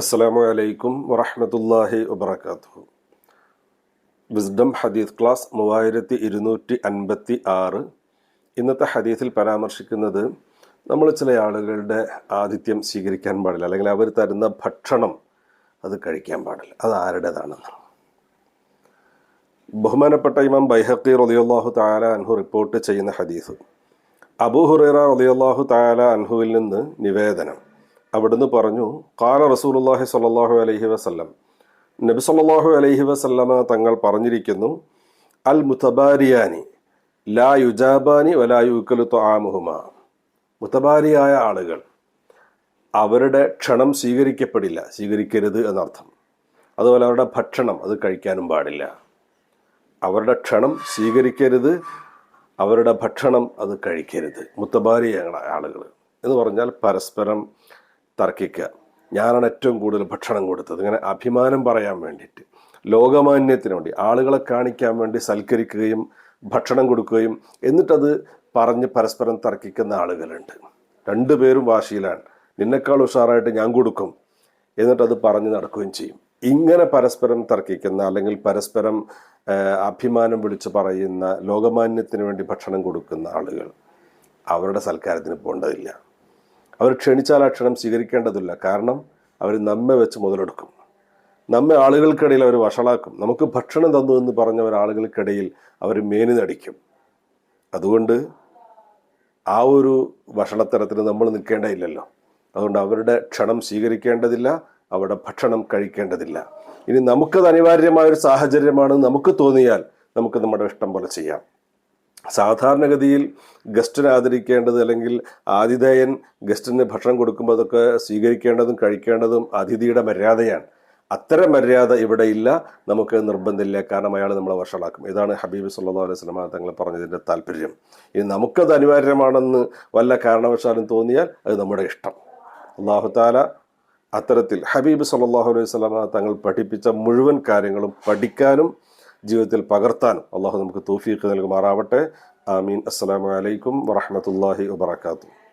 അസ്സലാമു അലൈക്കും വറഹമത്തല്ലാഹി വബർക്കാത്തു വിസ്ഡം ഹദീസ് ക്ലാസ് മൂവായിരത്തി ഇരുന്നൂറ്റി അൻപത്തി ആറ്. ഇന്നത്തെ ഹദീസിൽ പരാമർശിക്കുന്നത് നമ്മൾ ചില ആളുകളുടെ ആതിഥ്യം സ്വീകരിക്കാൻ പാടില്ല. അല്ലെങ്കിൽ അവർ തരുന്ന ഭക്ഷണം അത് കഴിക്കാൻ പാടില്ല. അത് ആരുടേതാണെന്ന്. ബഹുമാനപ്പെട്ട ഇമാം ബൈഹക്കി റളിയല്ലാഹു താല അൻഹു റിപ്പോർട്ട് ചെയ്യുന്ന ഹദീസ്. അബൂ ഹുറൈറ റളിയല്ലാഹു താല അൻഹുവിൽ നിന്ന് നിവേദനം. അവിടുന്ന് പറഞ്ഞു കാല റസൂലുള്ളാഹി സ്വല്ലല്ലാഹു അലൈഹി വസല്ലം. നബി സല്ലാഹു അലൈഹി വസല്ലമ തങ്ങൾ പറഞ്ഞിരിക്കുന്നു അൽ മുത്തബാരിയാനി ലാ യുജാബാനി വലാ യുക്കലു ത്വആമുഹുമ മുത്തബാരിയായ ആളുകൾ അവരുടെ ക്ഷണം സ്വീകരിക്കപ്പെടില്ല സ്വീകരിക്കരുത് എന്നർത്ഥം. അതുപോലെ അവരുടെ ഭക്ഷണം അത് കഴിക്കാനും പാടില്ല. അവരുടെ ക്ഷണം സ്വീകരിക്കരുത് അവരുടെ ഭക്ഷണം അത് കഴിക്കരുത്. മുത്തബാരിയായ ആളുകൾ എന്ന് പറഞ്ഞാൽ പരസ്പരം തർക്കിക്കുക. ഞാനാണ് ഏറ്റവും കൂടുതൽ ഭക്ഷണം കൊടുത്തത്. ഇങ്ങനെ അഭിമാനം പറയാൻ വേണ്ടിയിട്ട്. ലോകമാന്യത്തിന് വേണ്ടി ആളുകളെ കാണിക്കാൻ വേണ്ടി സൽക്കരിക്കുകയും ഭക്ഷണം കൊടുക്കുകയും എന്നിട്ടത് പറഞ്ഞ് പരസ്പരം തർക്കിക്കുന്ന ആളുകളുണ്ട്. രണ്ടു പേരും വാശിയിലാണ്. നിന്നെക്കാൾ ഉഷാറായിട്ട് ഞാൻ കൊടുക്കും. എന്നിട്ടത് പറഞ്ഞ് നടക്കുകയും ചെയ്യും. ഇങ്ങനെ പരസ്പരം തർക്കിക്കുന്ന അല്ലെങ്കിൽ പരസ്പരം അഭിമാനം വിളിച്ച് പറയുന്ന ലോകമാന്യത്തിന് വേണ്ടി ഭക്ഷണം കൊടുക്കുന്ന ആളുകൾ അവരുടെ സൽക്കാരത്തിന് പോകേണ്ടതില്ല അവർ ക്ഷണിച്ചാൽ ആ ക്ഷണം സ്വീകരിക്കേണ്ടതില്ല. കാരണം അവർ നമ്മെ വെച്ച് മുതലെടുക്കും. നമ്മെ ആളുകൾക്കിടയിൽ അവർ വഷളാക്കും. നമുക്ക് ഭക്ഷണം തന്നു എന്ന് പറഞ്ഞവർ ആളുകൾക്കിടയിൽ അവർ മേനി നടിക്കും. അതുകൊണ്ട് ആ ഒരു വഷളത്തരത്തിന് നമ്മൾ നിൽക്കേണ്ടതില്ലല്ലോ. അതുകൊണ്ട് അവരുടെ ക്ഷണം സ്വീകരിക്കേണ്ടതില്ല അവരുടെ ഭക്ഷണം കഴിക്കേണ്ടതില്ല. ഇനി നമുക്കത് അനിവാര്യമായ ഒരു സാഹചര്യമാണ്. നമുക്ക് തോന്നിയാൽ നമുക്ക് നമ്മുടെ ഇഷ്ടം പോലെ ചെയ്യാം. സാധാരണഗതിയിൽ ഗസ്റ്റിനെ ആദരിക്കേണ്ടത് അല്ലെങ്കിൽ ആതിഥേയൻ ഗസ്റ്റിന് ഭക്ഷണം കൊടുക്കുമ്പോൾ അതൊക്കെ സ്വീകരിക്കേണ്ടതും കഴിക്കേണ്ടതും അതിഥിയുടെ മര്യാദയാണ്. അത്തരം മര്യാദ ഇവിടെ ഇല്ല. നമുക്ക് നിർബന്ധമില്ല. കാരണം അയാൾ നമ്മളെ വഷളാക്കും. ഇതാണ് ഹബീബ് സല്ലാ അലൈഹി സ്വലമ തങ്ങൾ പറഞ്ഞതിന്റെ താല്പര്യം. ഇനി നമുക്കത് അനിവാര്യമാണെന്ന് വല്ല കാരണവശാലും തോന്നിയാൽ അത് നമ്മുടെ ഇഷ്ടം. അള്ളാഹുത്താല അത്തരത്തിൽ ഹബീബ് സല്ലാഹു അലൈഹി സ്വലാമ തങ്ങൾ പഠിപ്പിച്ച മുഴുവൻ കാര്യങ്ങളും പഠിക്കാനും ജീവിതത്തിൽ പകർത്താനും അള്ളാഹു നമുക്ക് തൗഫീഖ് നൽകുമാറാവട്ടെ. ആമീൻ. അസ്സലാമു അലൈക്കും വറഹമത്തല്ലാഹി വബർക്കാത്തു